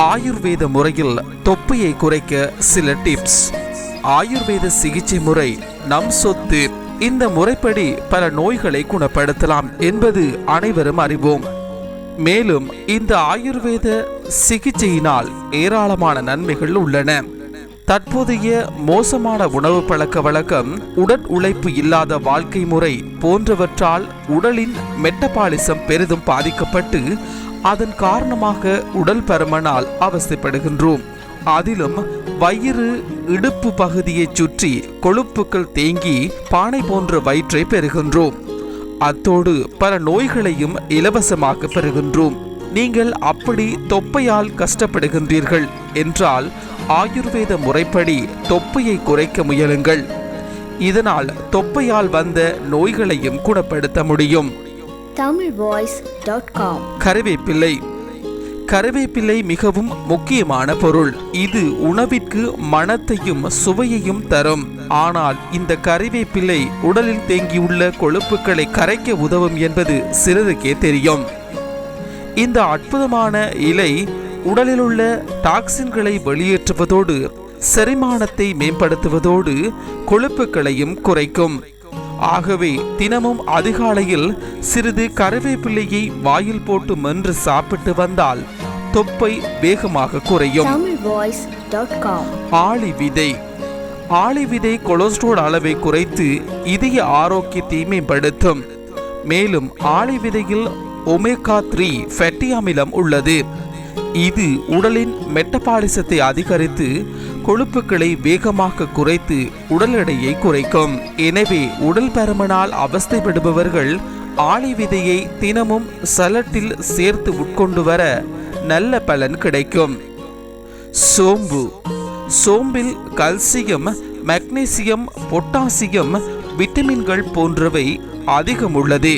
ஆயுர்வேத முறையில் தொப்பையை குறைக்க சில டிப்ஸ் ஆயுர்வேத சிகிச்சை முறை நம் சொத்து இந்த முறைப்படி பல நோய்களை குணப்படுத்தலாம் என்பது அனைவரும் அறிவோம். மேலும் இந்த ஆயுர்வேத சிகிச்சையினால் ஏராளமான நன்மைகள் உள்ளன. தற்போதைய மோசமான உணவு பழக்க வழக்கம் உடல் உழைப்பு இல்லாத வாழ்க்கை முறை போன்றவற்றால் உடலின் மெட்டபாலிசம் பெரிதும் பாதிக்கப்பட்டு அதன் காரணமாக உடல் பருமனால் அவஸ்தைப்படுகின்றோம் அதிலும் வயிறு இடுப்பு பகுதியைச் சுற்றி கொழுப்புக்கள் தேங்கி பானை போன்ற வயிற்றை பெறுகின்றோம். அத்தோடு பல நோய்களையும் இலவசமாக பெறுகின்றோம். நீங்கள் அப்படி தொப்பையால் கஷ்டப்படுகின்றீர்கள் என்றால் ஆயுர்வேத முறைப்படி தொப்பையை குறைக்க முயலுங்கள். இதனால் தொப்பையால் வந்த நோய்களையும் குணப்படுத்த முடியும். தமிழ் வாய்ஸ் டாட் காம் கருவேப்பிள்ளை கருவேப்பிள்ளை மிகவும் முக்கியமான பொருள். இது உணவிற்கு மனத்தையும் சுவையையும் தரும். ஆனால் இந்த கருவேப்பிள்ளை உடலில் தேங்கியுள்ள கொழுப்புகளை கரைக்க உதவும் என்பது சிலருக்கே தெரியும். இந்த அற்புதமான இலை உடலில் உள்ள டாக்சின்களை வெளியேற்றுவதோடு செரிமானத்தை மேம்படுத்துவதோடு கொழுப்புகளையும் குறைக்கும். ஆகவே தினமும் அதிகாலையில் சிறிது கருவேப்பிள்ளையை வாயில் போட்டு மென்று சாப்பிட்டு வந்தால் தொப்பை வேகமாக குறையும். ஆளி விதை ஆளி விதை கொலஸ்ட்ரால் அளவை குறைத்து இதய ஆரோக்கியத்தை மேம்படுத்தும் மேலும் ஆளி விதையில் ஒமேகா த்ரீ ஃபேட்டி அமிலம் உள்ளது. இது உடலின் மெட்டபாலிசத்தை அதிகரித்து கொழுப்புகளை வேகமாக குறைத்து உடல் எடையை குறைக்கும். எனவே உடல் பருமனால் அவஸ்தைப்படுபவர்கள் ஆளி விதையை தினமும் சலட்டில் சேர்த்து உட்கொண்டு வர நல்ல பலன் கிடைக்கும். சோம்பு. சோம்பில் கல்சியம் மக்னீசியம் பொட்டாசியம் விட்டமின்கள் போன்றவை அதிகம் உள்ளது.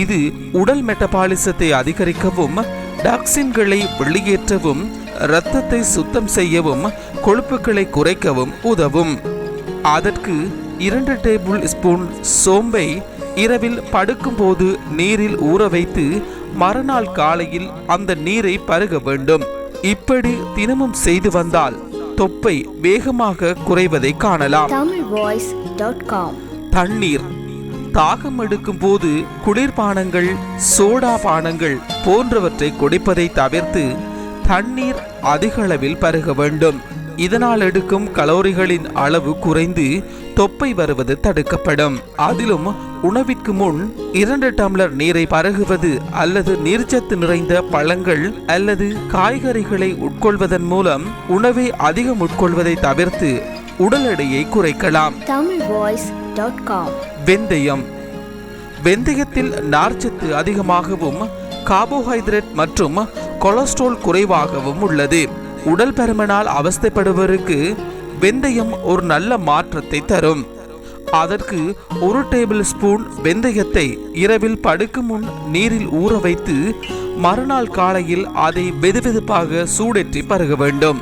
இது உடல் மெட்டபாலிசத்தை அதிகரிக்கவும் டாக்சின்களை வெளியேற்றவும் இரத்தத்தை சுத்தம் செய்யவும் கொழுப்புகளை குறைக்கவும் உதவும். அதற்கு இரண்டு டேபிள் ஸ்பூன் சோம்பை இரவில் படுக்கும்போது நீரில் ஊற வைத்து மறுநாள் காலையில் அந்த நீரை பருக வேண்டும். இப்படி தினமும் செய்து வந்தால் தொப்பை வேகமாக குறைவதை காணலாம். தண்ணீர் தாகம் எடுக்கும் போது குளிர்பானங்கள் சோடா பானங்கள் போன்றவற்றை குடிப்பதை தவிர்த்து தண்ணீர் அதிக அளவில் பருக வேண்டும். இதனால் எடுக்கும் கலோரிகளின் அளவு குறைந்து தொப்பை வருவது தடுக்கப்படும். அதிலும் உணவிற்கு முன் இரண்டு டம்ளர் நீரை பருகுவது அல்லது நீர்ச்சத்து நிறைந்த பழங்கள் அல்லது காய்கறிகளை உட்கொள்வதன் மூலம் உணவை அதிகம் உட்கொள்வதை தவிர்த்து உடல் எடையை குறைக்கலாம். வெந்தயம். வெந்தயத்தில் நார்ச்சத்து அதிகமாகவும் கார்போஹைட்ரேட் மற்றும் கொலஸ்ட்ரால் குறைவாகவும் உள்ளது. உடல் பருமனால் அவஸ்தைப்படுபவருக்கு வெந்தயம் ஒரு நல்ல மாற்றத்தை தரும். அதற்கு ஒரு டேபிள் ஸ்பூன் வெந்தயத்தை இரவில் படுக்கும் முன் நீரில் ஊற வைத்து மறுநாள் காலையில் அதை வெதுவெதுப்பாக சூடேற்றி பருக வேண்டும்.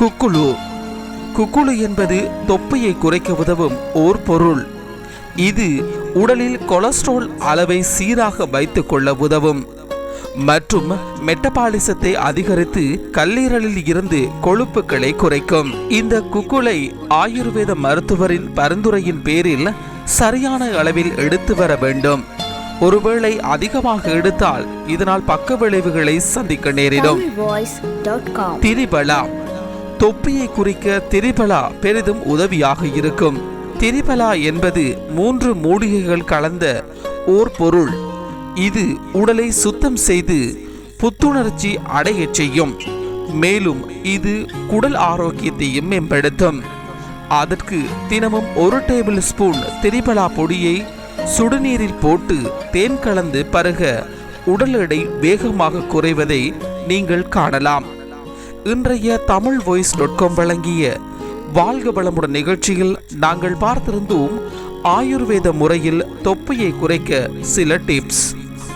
குக்குழு குக்குழு என்பது தொப்பையை குறைக்க உதவும் ஓர் பொருள். இது உடலில் கொலஸ்ட்ரால் அளவை சீராக வைத்துக் கொள்ள உதவும். மற்றும் மெட்டபாலிசத்தை அதிகரித்து கல்லீரலில் இருந்து கொழுப்புகளை குறைக்கும். இந்த குக்குளை ஆயுர்வேத மருத்துவரின் பரிந்துரையின் பேரில் சரியான அளவில் எடுத்து வர வேண்டும். ஒருவேளை அதிகமாக எடுத்தால் இதனால் பக்க விளைவுகளை சந்திக்க நேரிடும். திரிபலா. தொப்பியை குறிக்க திரிபலா பெரிதும் உதவியாக இருக்கும். திரிபலா என்பது மூன்று மூலிகைகள் கலந்த ஓர் பொருள். இது உடலை சுத்தம் செய்து புத்துணர்ச்சி அடையச் செய்யும். மேலும் இது குடல் ஆரோக்கியத்தையும் மேம்படுத்தும். அதற்கு தினமும் ஒரு டேபிள் ஸ்பூன் திரிபலா பொடியை சுடுநீரில் போட்டு தேன் கலந்து பருக உடல் எடை வேகமாக குறைவதை நீங்கள் காணலாம். இன்றைய தமிழ் வாய்ஸ் டாட் காம் வழங்கிய வாழ்க வளமுடன் நிகழ்ச்சியில் நாங்கள் பார்த்திருந்தோம் ஆயுர்வேத முறையில் தொப்பையை குறைக்க சில டிப்ஸ்